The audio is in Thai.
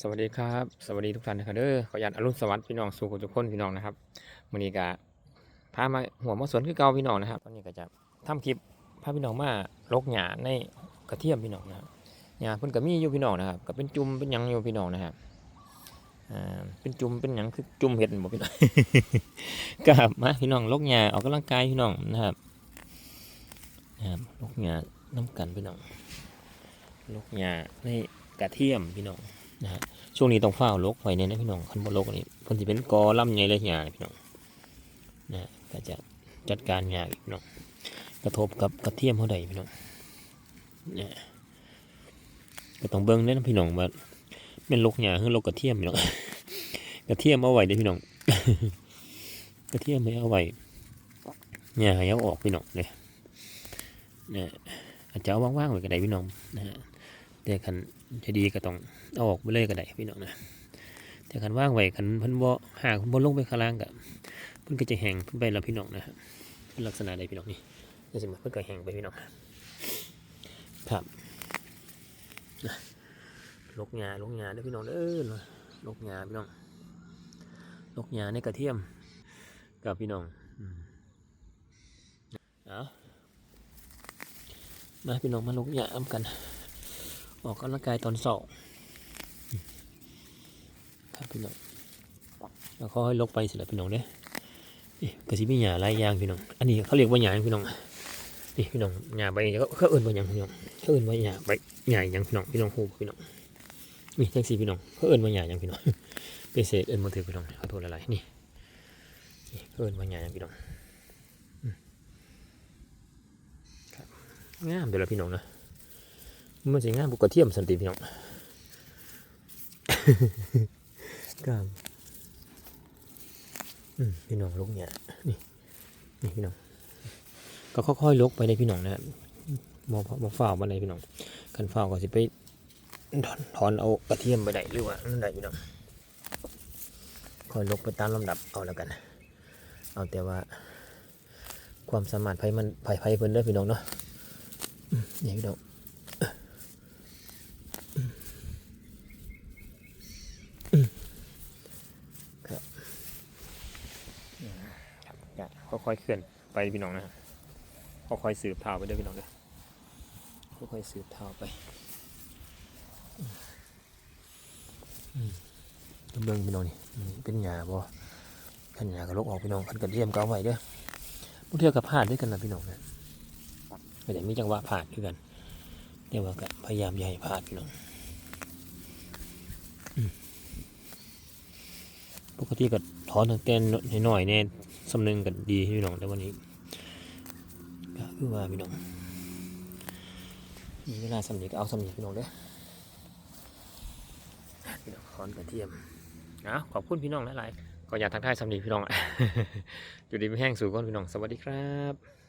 สวัสดีครับสวัสดีทุกท่านนะครับเด้อขออนุญาตอรุณสวัสดิ์พี่น้องสู่ทุกคนพี่น้องนะครับมือนี้ก็พามาหัวมาสวนคือเก่าพี่น้องนะครับตอนนี้ก็จะทำคลิปพาพี่น้องมาลกหญ้าในกระเทียมพี่น้องนะครับหญ้าเพิ่นก็มีอยู่พี่น้องนะครับก็เป็นจุ่มเป็นหยังอยู่พี่น้องนะครับอ่าเป็นจุ่มเป็นหยังคือจุ่มเห็ดบ่พี่น้องก็มาพี่น้องลกหญ้าออกกำลังกายพี่น้องนะครับนะครับลกหญ้าน้ำกันพี่น้องลกหญ้าในกระเทียมพี่น้อง นะฮะช่วงนี้ต้องเฝ้าลกไว้เนี่ยนะพี่น้องคันบนลกอันนี้เพิ่นสิเป็นกอล่ำใหญ่เลยหยาพี่น้องนะก็จะจัดการหยากพี่น้องกระทบกับกระเทียมเท่าใดพี่น้องเนี่ยก็ต้องเบิ่งเด้นะพี่น้องว่าแม่นลกหยาหรือลกกระเทียมพี่น้องกระเทียมเอาไว้เด้พี่น้องกระเทียมไม่เอาไว้หยาห้เอาออกพี่น้องเนี่ยเนี่ยอาจจะเอาว่างๆไว้ก็ได้พี่น้องนะฮะ แต่คันจะดีก็ต้องเอาออกไปเลยก็ได้พี่น้องนะแต่คันว่างไว้คันเพิ่นบ่หากเพิ่นบ่ลงไปข้างล่างก็เพิ่นก็จะแห้งพิ่นไปแล้วพี่น้องนะครับเป็นลักษณะใดพี่น้องนี่นี่สิมาเพิ่นก็แห้งไปพี่น้องครับลกหญ้าลกหญ้าเด้อพี่น้องเด้อลกหญ้าพี่น้องลกหญ้าในกระเทียมกับพี่น้องอืมเอามาพี่น้องมาลกหญ้าอ้ำกัน ออกกำลังกายตอนสองครับพี่น้องแล้วค่อยลกไปสิละพี่น้องเด้อนี่กระสิมีหญ้าหลายอย่างพี่น้อง อันนี้เขาเรียกว่าหญ้าพี่น้องนี่พี่น้องหญ้าใบเขาเขาเอื่นว่าหยังพี่น้องเขาเอื่นว่าหญ้าใบหญ้าหยังพี่น้องพี่น้องฮู้บ่พี่น้องนี่จังซี่พี่น้องเขาเอื่นว่าหญ้าหยังพี่น้องเป็นเศษเอื่นบ่ถือพี่น้องขอโทษหลายๆนี่เขาเอื่นว่าหญ้าหยังพี่น้องอืมครับงามเด้อละพี่น้องนะ มันจะง่ายบุกกระเทียมสันติพี่น้องกามพี่น้องลกเนี่ยนี่นี่พี่น้องก็ค่อยๆลกไปเลยพี่น้องนะครับมองมองฝ้าวมาเลยพี่น้องกันฝ้าวก็สิไปถอนเอากระเทียมไปได้หรือว่านั่นได้พี่น้องค่อยลกไปตามลำดับเอาแล้วกัน เอาแต่ว่า ความสามารถไผมันไผไผเพิ่นเด้อพี่น้องเนาะนี่พี่น้อง ครับ ก็ค่อยๆเคลื่อนไปพี่น้องนะค่อยๆสืบเท้าไปด้วยพี่น้องเด้อค่อยๆสืบเท้าไปเบิ่งพี่น้องนี่เป็นหญ้าบ่ขันหญ้าก็ลกออกพี่น้องขันกระเทียมก็เอาไว้เด้อผู้เทื่อกับพลาดด้วยกันนะพี่น้องนะไม่มีจังหวะพลาดด้วยกันแต่ว่าก็พยายามอย่าให้พลาดพี่น้องปกติก็ถอนตั้งแต่น้อยๆเนี่ย สำนึงกันดีพี่น้องแต่วันนี้ก็คือว่าพี่น้องมีเวลาสำนึกก็เอาสำนึกพี่น้องเด้อพี่น้องคอนกระเทียมนะขอบคุณพี่น้องหลายๆก็อยากทักทายสำนึกพี่น้องอยู่ดีไม่แห้งสู่ก้อนพี่น้องสวัสดีครับ